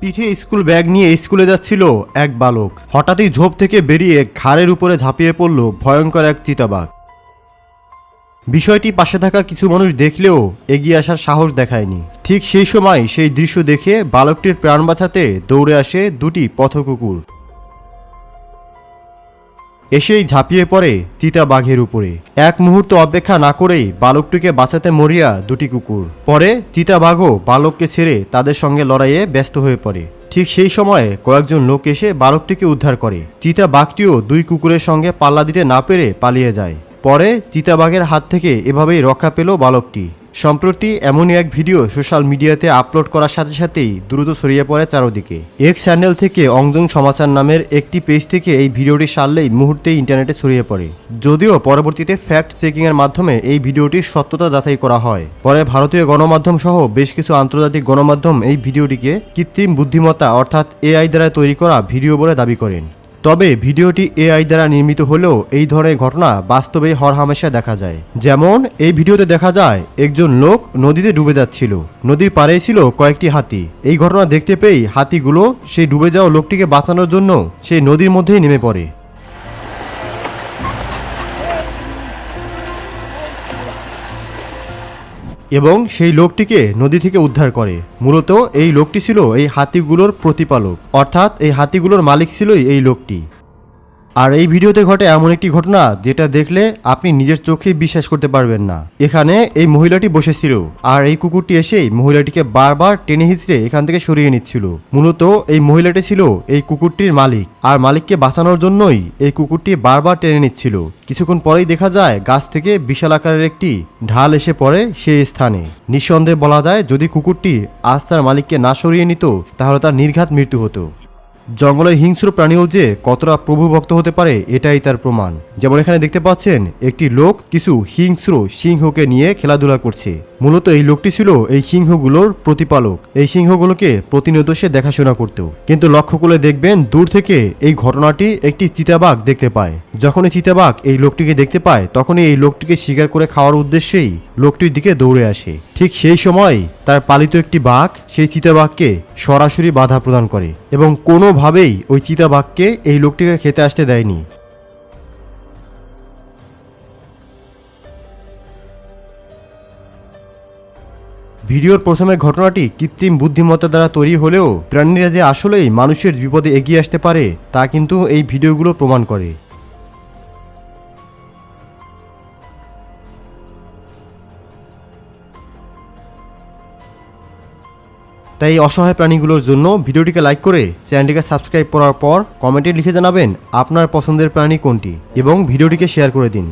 পিঠে school bag নিয়ে স্কুলে যাচ্ছিল এক বালক। হঠাৎই ঝোপ থেকে বেরিয়ে ঘাড়ের উপরে ঝাঁপিয়ে পড়ল ভয়ঙ্কর এক চিতাবাঘ। বিষয়টি পাশে থাকা কিছু মানুষ দেখলেও এগিয়ে আসার সাহস দেখায়নি। ঠিক সেই সময় সেই দৃশ্য দেখে বালকটির প্রাণ বাঁচাতে দৌড়ে আসে দুটি পথকুকুর। এসেই ঝাঁপিয়ে পড়ে চিতা বাঘের উপরে। এক মুহূর্ত অপেক্ষা না করেই বালকটিকে বাঁচাতে মরিয়া দুটি কুকুর। পরে চিতা বাঘও বালককে ছেড়ে তাদের সঙ্গে লড়াইয়ে ব্যস্ত হয়ে পড়ে। ঠিক সেই সময়ে কয়েকজন লোক এসে বালকটিকে উদ্ধার করে। চিতা বাঘটিও দুই কুকুরের সঙ্গে পাল্লা দিতে না পেরে পালিয়ে যায়। পরে চিতাবাঘের হাত থেকে এভাবেই রক্ষা পেল বালকটি। সম্প্রতি এমনই এক ভিডিও সোশ্যাল মিডিয়াতে আপলোড করার সাথে সাথেই দ্রুত ছড়িয়ে পড়ে চারদিকে। এক্স চ্যানেল থেকে অংজং সমাচার নামের একটি পেজ থেকে এই ভিডিওটি সারলেই মুহূর্তেই ইন্টারনেটে ছড়িয়ে পড়ে। যদিও পরবর্তীতে ফ্যাক্ট চেকিং এর মাধ্যমে এই ভিডিওটির সত্যতা যাচাই করা হয়। পরে ভারতীয় গণমাধ্যম সহ বেশ কিছু আন্তর্জাতিক গণমাধ্যম এই ভিডিওটিকে কৃত্রিম বুদ্ধিমত্তা অর্থাৎ এআই দ্বারা তৈরি করা ভিডিও বলে দাবি করেন। তবে ভিডিওটি এআই দ্বারা নির্মিত হলেও এই ধরনের ঘটনা বাস্তবে হরহামেশা দেখা যায়। যেমন, এই ভিডিওতে দেখা যায়, একজন লোক নদীতে ডুবে যাচ্ছিল। নদীর পাড়েই ছিল কয়েকটি হাতি। এই ঘটনা দেখতে পেয়ে হাতিগুলো সেই ডুবে যাওয়া লোকটিকে বাঁচানোর জন্য সেই নদীর মধ্যেই নেমে পড়ে। এবং সেই লোকটিকে নদী থেকে উদ্ধার করে। মূলত এই লোকটি ছিল এই হাতিগুলোর প্রতিপালক। অর্থাৎ এই হাতিগুলোর মালিক ছিলই এই লোকটি। আর এই ভিডিওতে ঘটে এমন একটি ঘটনা যেটা দেখলে আপনি নিজের চোখেই বিশ্বাস করতে পারবেন না। এখানে এই মহিলাটি বসেছিল আর এই কুকুরটি এসেই মহিলাটিকে বারবার টেনে হিচড়ে এখান থেকে সরিয়ে নিচ্ছিল। মূলত এই মহিলাটি ছিল এই কুকুরটির মালিক আর মালিককে বাঁচানোর জন্যই এই কুকুরটি বারবার টেনে নিচ্ছিল। কিছুক্ষণ পরেই দেখা যায় গাছ থেকে বিশাল আকারের একটি ঢাল এসে পড়ে সেই স্থানে। নিঃসন্দেহে বলা যায় যদি কুকুরটি আজ তার মালিককে না সরিয়ে নিত তাহলে তার নির্ঘাত মৃত্যু হতো। জঙ্গলের হিংস্র প্রাণীও যে কতটা প্রভুভক্ত হতে পারে, এটাই তার প্রমাণ। যেমন এখানে দেখতে পাচ্ছেন, একটি লোক কিছু হিংস্র সিংহকে নিয়ে খেলাধুলা করছে। মূলত এই লোকটি ছিল এই সিংহগুলোর প্রতিপালক। এই সিংহগুলোকে প্রতিনিয়ত সে দেখাশোনা করত। কিন্তু লক্ষ্য করে দেখবেন, দূর থেকে এই ঘটনাটি একটি চিতাবাঘ দেখতে পায়। যখন এই চিতাবাঘ এই লোকটিকে দেখতে পায়, তখনই এই লোকটিকে শিকার করে খাওয়ার উদ্দেশ্যেই লোকটির দিকে দৌড়ে আসে। ঠিক সেই সময় তার পালিত একটি বাঘ সেই চিতাবাঘকে সরাসরি বাধা প্রদান করে এবং কোনোভাবেই ওই চিতাবাঘকে এই লোকটিকে খেতে আসতে দেয়নি। ভিডিওর প্রথমে ঘটনাটি কৃত্রিম বুদ্ধিমত্তা দ্বারা তৈরি হলেও প্রাণীরা যে আসলেই মানুষের বিপদে এগিয়ে আসতে পারে, তা কিন্তু এই ভিডিওগুলো প্রমাণ করে। তাই অসহায় প্রাণীগুলোর জন্য ভিডিওটিকে লাইক করে চ্যানেলটিকে সাবস্ক্রাইব করার পর কমেন্টে লিখে জানাবেন আপনার পছন্দের প্রাণী কোনটি এবং ভিডিওটিকে শেয়ার করে দিন।